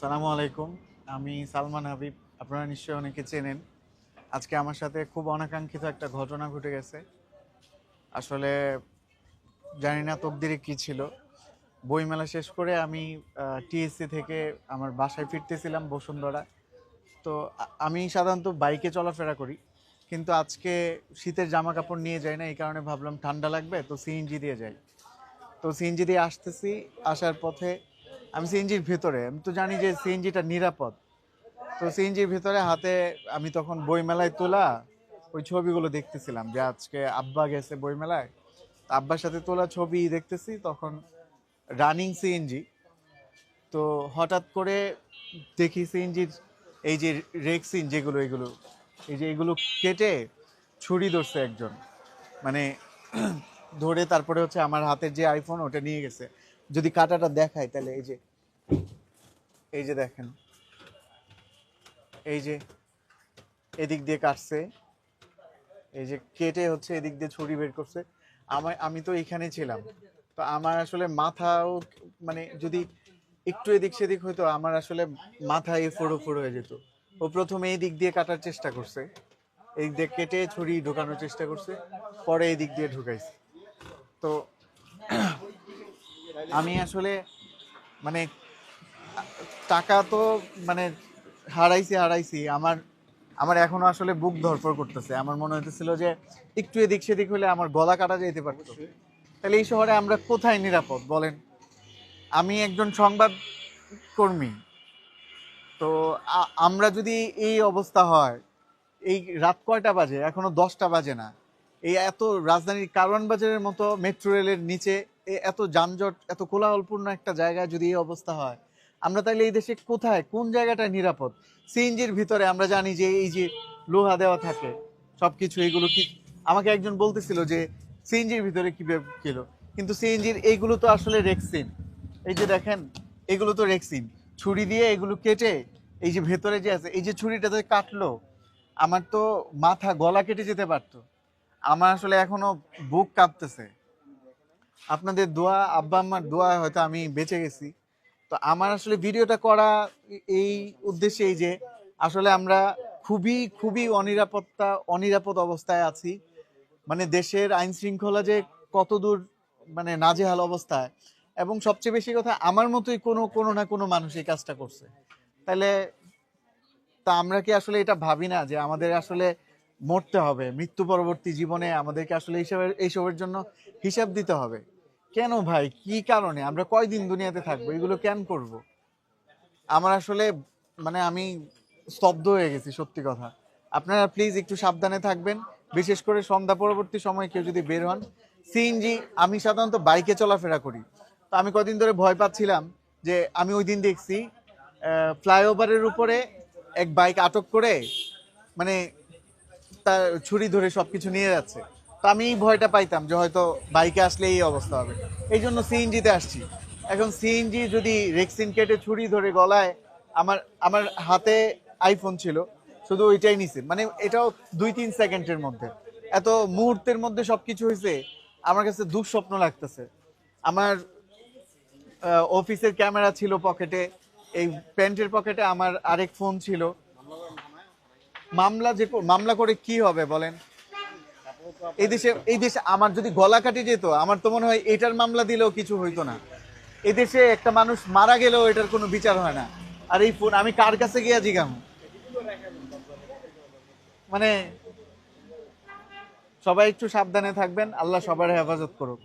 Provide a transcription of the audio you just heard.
সালামু আলাইকুম। আমি সালমান হাবিব, আপনারা নিশ্চয়ই অনেকে চেনেন। আজকে আমার সাথে খুব অনাকাঙ্ক্ষিত একটা ঘটনা ঘটে গেছে। আসলে জানি না তকদিরে কী ছিল। বইমেলা শেষ করে আমি টিএসসি থেকে আমার বাসায় ফিরতেছিলাম বসুন্ধরা। তো আমি সাধারণত বাইকে চলাফেরা করি। কিন্তু আজকে শীতের জামা কাপড় নিয়ে যাই না, এই কারণে ভাবলাম ঠান্ডা লাগবে, তো সিএনজি দিয়ে যাই। তো সিএনজি দিয়ে আসতেছি। আসার পথে আমি সিএনজির ভেতরে, আমি তো জানি যে সিএনজিটা নিরাপদ। তো সিএনজির ভেতরে হাতে আমি তখন বইমেলায় তোলা ওই ছবিগুলো দেখতেছিলাম, যে আজকে আব্বা গেছে বইমেলায়। আব্বার সাথে তোলা ছবি দেখতেছি, তখন রানিং সিএনজি তো হঠাৎ করে দেখি সিএনজির এই যে রেক্সিন যেগুলো, এগুলো, এই যে এগুলো কেটে ছুরি ধরছে একজন। মানে ধরে তারপরে হচ্ছে আমার হাতের যে আইফোন ওটা নিয়ে গেছে। যদি কাটাটা দেখায় তাহলে এই যে এই যে দেখেন, এই যে এদিক দিয়ে কাটছে, এই যে কেটে হচ্ছে এদিক দিয়ে ছুরি বের করছে। আমার, আমি তো এখানে ছিলাম, তো আমার আসলে মাথাও মানে যদি একটু এদিক সেদিক হইতো, আমার আসলে মাথা এ ফোড়ো ফোড়ো হয়ে যেত। ও প্রথমে এই দিক দিয়ে কাটার চেষ্টা করছে এই দিয়ে কেটে ছুরি ঢোকানোর চেষ্টা করছে, পরে এই দিক দিয়ে ঢুকাইছে। তো আমি আসলে মানে টাকা তো মানে হারাইছি হারাইছি। আমার আমার এখনও আসলে বুক ধরফর করতেছে। আমার মনে হইতেছিল যে একটু এদিক সেদিক হলে আমার গলা কাটা যেতে পারতো। তাহলে এই শহরে আমরা কোথায় নিরাপদ, বলেন? আমি একজন সংবাদ কর্মী। তো আমরা যদি এই অবস্থা হয়, এই রাত কয়টা বাজে? এখনও দশটা বাজে না। এই এত রাজধানীর কারওয়ান বাজারের মতো মেট্রো রেলের নিচে এত যানজট, এত কোলাহলপূর্ণ একটা জায়গায় যদি এই অবস্থা হয় আমরা তাহলে এই দেশে কোথায়? কোন জায়গাটা নিরাপদ? সিএনজির ভিতরে আমরা জানি যে এই যে লোহা দেওয়া থাকে, সবকিছু এগুলো কি আমাকে একজন বলতেছিল যে সিএনজির ভিতরে কি কিলো কিন্তু সিএনজির এইগুলো তো আসলে রেক্সিন। এই যে দেখেন, এগুলো তো রেক্সিন। ছুরি দিয়ে এগুলো কেটে, এই যে ভেতরে যে আছে, এই যে ছুরিটাতে কাটলো, আমার তো মাথা, গলা কেটে যেতে পারতো। আমার আসলে এখনও বুক কাঁপতেছে। আপনাদের দোয়া আব্বা আম্মার দোয়া হয়তো আমি বেঁচে গেছি। তো আমার আসলে ভিডিওটা করা এই উদ্দেশ্যে এই যে আসলে আমরা খুবই খুবই অনিরাপত্তা, অনিরাপদ অবস্থায় আছি। মানে দেশের আইন শৃঙ্খলা যে কতদূর মানে নাজেহাল অবস্থায়। এবং সবচেয়ে বেশি কথা, আমার মতোই কোনো কোনো না কোনো মানুষ এই কাজটা করছে। তাহলে তা আমরা কি আসলে এটা ভাবি না যে আমাদের আসলে মরতে হবে? মৃত্যু পরবর্তী জীবনে আমাদেরকে আসলে এইসবের এইসবের জন্য হিসাব দিতে হবে? কেন ভাই? কি কারণে? আমরা কয়দিন দুনিয়াতে থাকব? এগুলো কেন করব? আমার আসলে মানে আমি স্তব্ধ হয়ে গেছি, সত্যি কথা। আপনারা প্লিজ একটু সাবধানে থাকবেন। বিশেষ করে সন্ধ্যা পরবর্তী সময় কেউ যদি বের হন সিএনজি আমি সাধারণত বাইকে চলাফেরা করি। তো আমি কদিন ধরে ভয় পাচ্ছিলাম যে আমি ওই দিন দেখছি ফ্লাইওভারের উপরে এক বাইক আটক করে মানে তার ছুরি ধরে সব কিছু নিয়ে যাচ্ছে। তো আমি ভয়টা পাইতাম যে হয়তো বাইকে আসলে এই অবস্থা হবে। এই জন্য সিএনজিতে আসছি। এখন সিএনজি যদি রেক্সিন কেটে ছুরি ধরে গলায়, আমার আমার হাতে আইফোন ছিল, শুধু ওইটাই নিছে। মানে এটাও দুই তিন সেকেন্ডের মধ্যে। এত মুহূর্তের মধ্যে সব কিছু হয়েছে আমার কাছে দুঃস্বপ্ন লাগতেছে। আমার অফিসের ক্যামেরা ছিল পকেটে, এই প্যান্টের পকেটে আমার আরেক ফোন ছিল। মামলা যে, মামলা করে কি হবে বলেন? এই দেশে এই দেশে আমার যদি গলা কাটি যেত, আমার তো মনে হয় এটার মামলা দিলেও কিছু হইতো না। এদেশে দেশে একটা মানুষ মারা গেলেও এটার কোনো বিচার হয় না। আর এই ফোন, আমি কার কাছে গিয়া জিগাম? মানে সবাই একটু সাবধানে থাকবেন, আল্লাহ সবার হেফাজত করুক।